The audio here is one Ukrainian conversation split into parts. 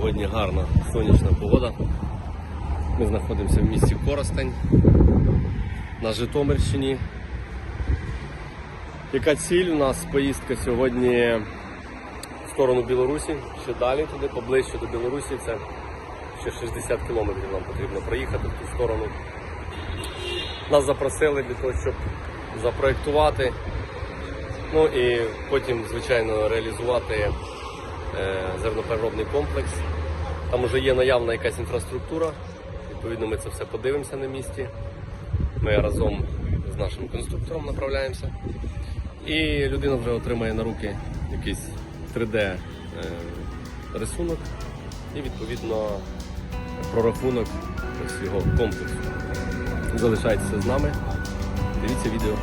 Сьогодні гарна сонячна погода. Ми знаходимося в місті Коростень на Житомирщині. Яка ціль у нас поїздка сьогодні в сторону Білорусі, ще далі туди, поближче до Білорусі. Це ще 60 кілометрів нам потрібно проїхати в ту сторону. Нас запросили для того, щоб запроектувати, ну і потім, звичайно, реалізувати е, зернопереробний комплекс. Там вже є наявна якась інфраструктура. Відповідно, ми це все подивимося на місці. Ми разом з нашим конструктором направляємося. І людина вже отримає на руки якийсь 3D е, і відповідно прорахунок ось його комплексу. Залишайтеся з нами. Дивіться відео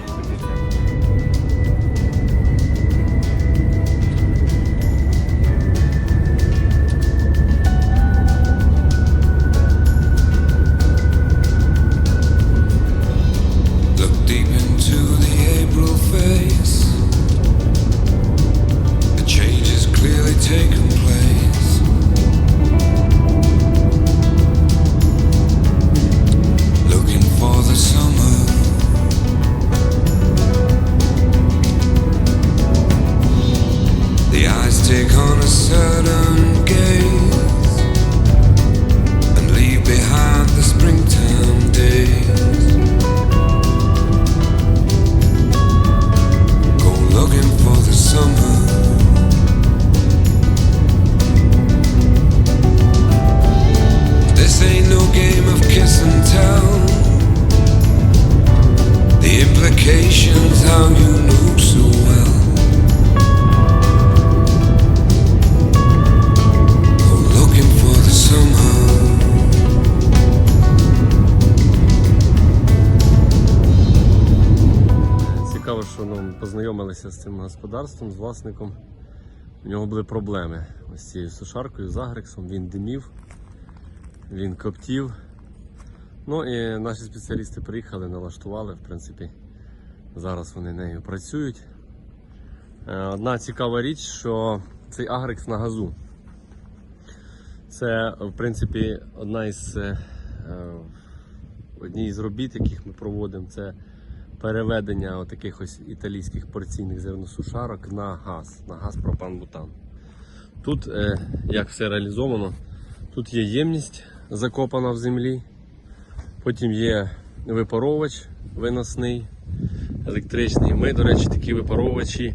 The. Цікаво, що ну, познайомилися з цим господарством, з власником. У нього були проблеми ось цією сушаркою, з агрексом. Він димів, він коптів. Ну і наші спеціалісти приїхали, налаштували, в принципі, зараз вони нею працюють. Е, Одна цікава річ, що цей агрекс на газу. Це, в принципі, одна із е, е, одні з робіт, яких ми проводимо, це переведення таких ось італійських порційних зерносушарок на газ, на газ пропан-бутан. Тут як все реалізовано, тут є ємність закопана в землі, потім є випаровувач виносний, електричний. Ми, до речі, такі випаровувачі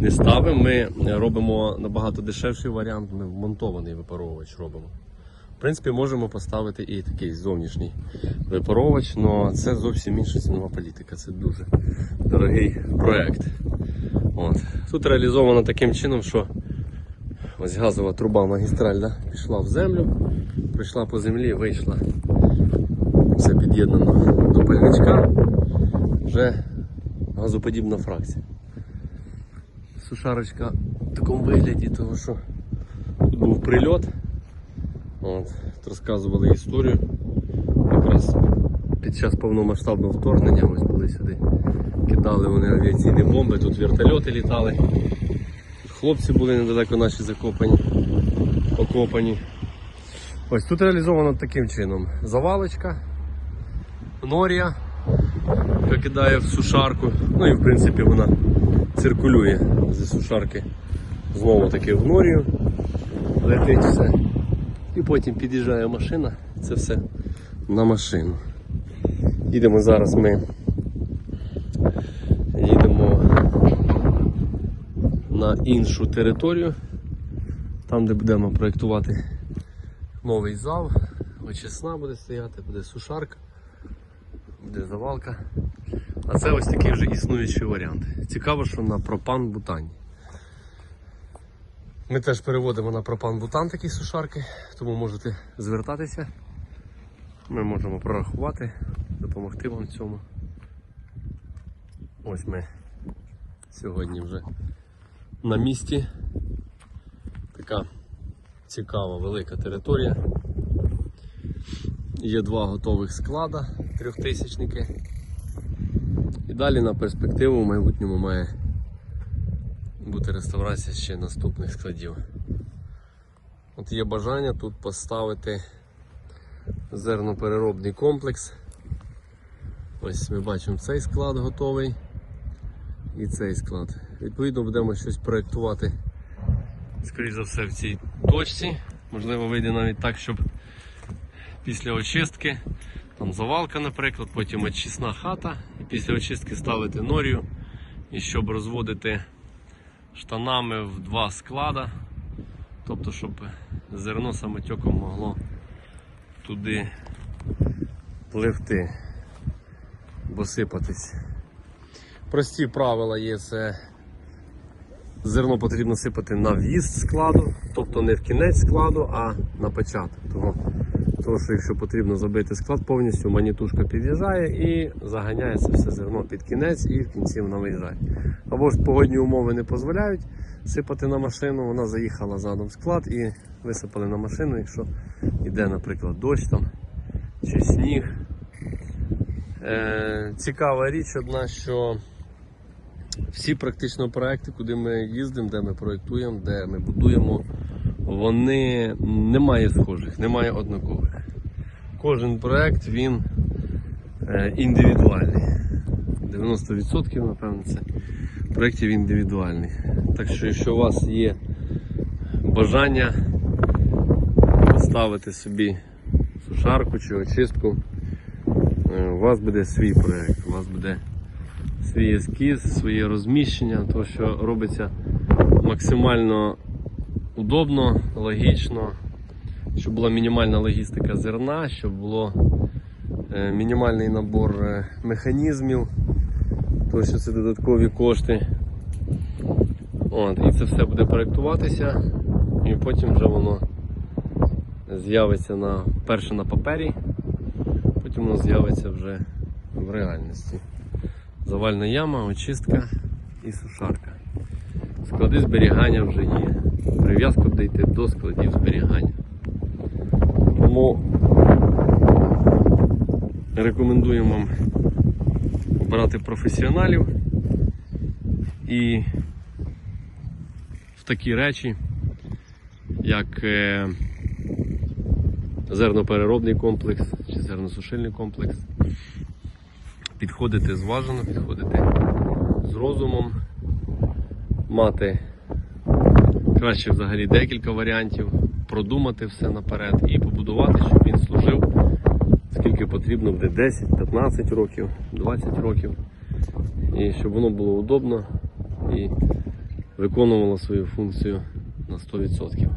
не ставимо. Ми робимо набагато дешевший варіант, ми вмонтований випаровувач робимо. В принципі, можемо поставити і такий зовнішній випаровувач, але це зовсім інша цінова політика. Це дуже дорогий проєкт. От. Тут реалізовано таким чином, що ось газова труба магістраль да, пішла в землю, пройшла по землі, вийшла. Все під'єднано до пальничка. Вже газоподібна фракція. Сушарочка в такому вигляді, того що тут був прильот. От, розказували історію. Якраз під час повномасштабного вторгнення ось були сюди. Кидали вони авіаційні бомби, тут вертольоти літали. Хлопці були недалеко наші закопані, окопані. Ось тут реалізовано таким чином. Завалочка, норія, яка кидає в сушарку. Ну і в принципі вона циркулює зі сушарки знову таки в норію. Летить все. І потім під'їжджає машина, це все на машину. Їдемо зараз ми. Їдемо на іншу територію, там де будемо проєктувати новий зал, очисна буде стояти, буде сушарка, буде завалка. А це ось такий вже існуючий варіант. Цікаво, що на пропан-бутані. Ми теж переводимо на пропан-бутан такі сушарки, тому можете звертатися. Ми можемо прорахувати, допомогти вам в цьому. Ось ми сьогодні вже на місці. Така цікава велика територія. Є два готових склада трьохтисячники. І далі на перспективу в майбутньому має бути реставрація ще наступних складів. От є бажання тут поставити зернопереробний комплекс. Ось ми бачимо цей склад готовий і цей склад. Відповідно, будемо щось проєктувати, скоріш за все, в цій точці. Можливо, вийде навіть так, щоб після очистки, там завалка, наприклад, потім очисна хата, і після очистки ставити норію, і щоб розводити штанами в два склада, тобто, щоб зерно самотьоком могло туди пливти, бо сипатись. Прості правила є це. Зерно потрібно сипати на в'їзд складу, тобто не в кінець складу, а на початок. Того, що якщо потрібно забити склад повністю, манітушка під'їжджає і заганяє це все зерно під кінець і в кінці вона виїжджає. Або ж погодні умови не дозволяють сипати на машину, вона заїхала задом в склад і висипали на машину, якщо йде, наприклад, дощ там чи сніг. Е, цікава річ одна, що всі практично проекти, куди ми їздимо, де ми проєктуємо, де ми будуємо, вони немає схожих, немає однакових. Кожен проект він е, індивідуальний. 90% напевно це проєктів індивідуальних. Так що, якщо у вас є бажання поставити собі сушарку чи очистку, е, у вас буде свій проєкт, у вас буде свій ескіз, своє розміщення, то що робиться максимально удобно, логічно, щоб була мінімальна логістика зерна, щоб було е, мінімальний набор е, механізмів, тому що це додаткові кошти. От, і це все буде проєктуватися, і потім вже воно з'явиться на перше на папері, потім воно з'явиться вже в реальності. Завальна яма, очистка і сушарка. Склади зберігання вже є. Прив'язка буде до складів зберігання. Тому рекомендуємо вам обирати професіоналів і в такі речі, як е, зернопереробний комплекс чи зерносушильний комплекс підходити зважено, підходити з розумом, мати краще взагалі декілька варіантів, продумати все наперед і побудувати, щоб він служив скільки потрібно буде 10, 15 років, 20 років. І щоб воно було удобно і виконувало свою функцію на 100%.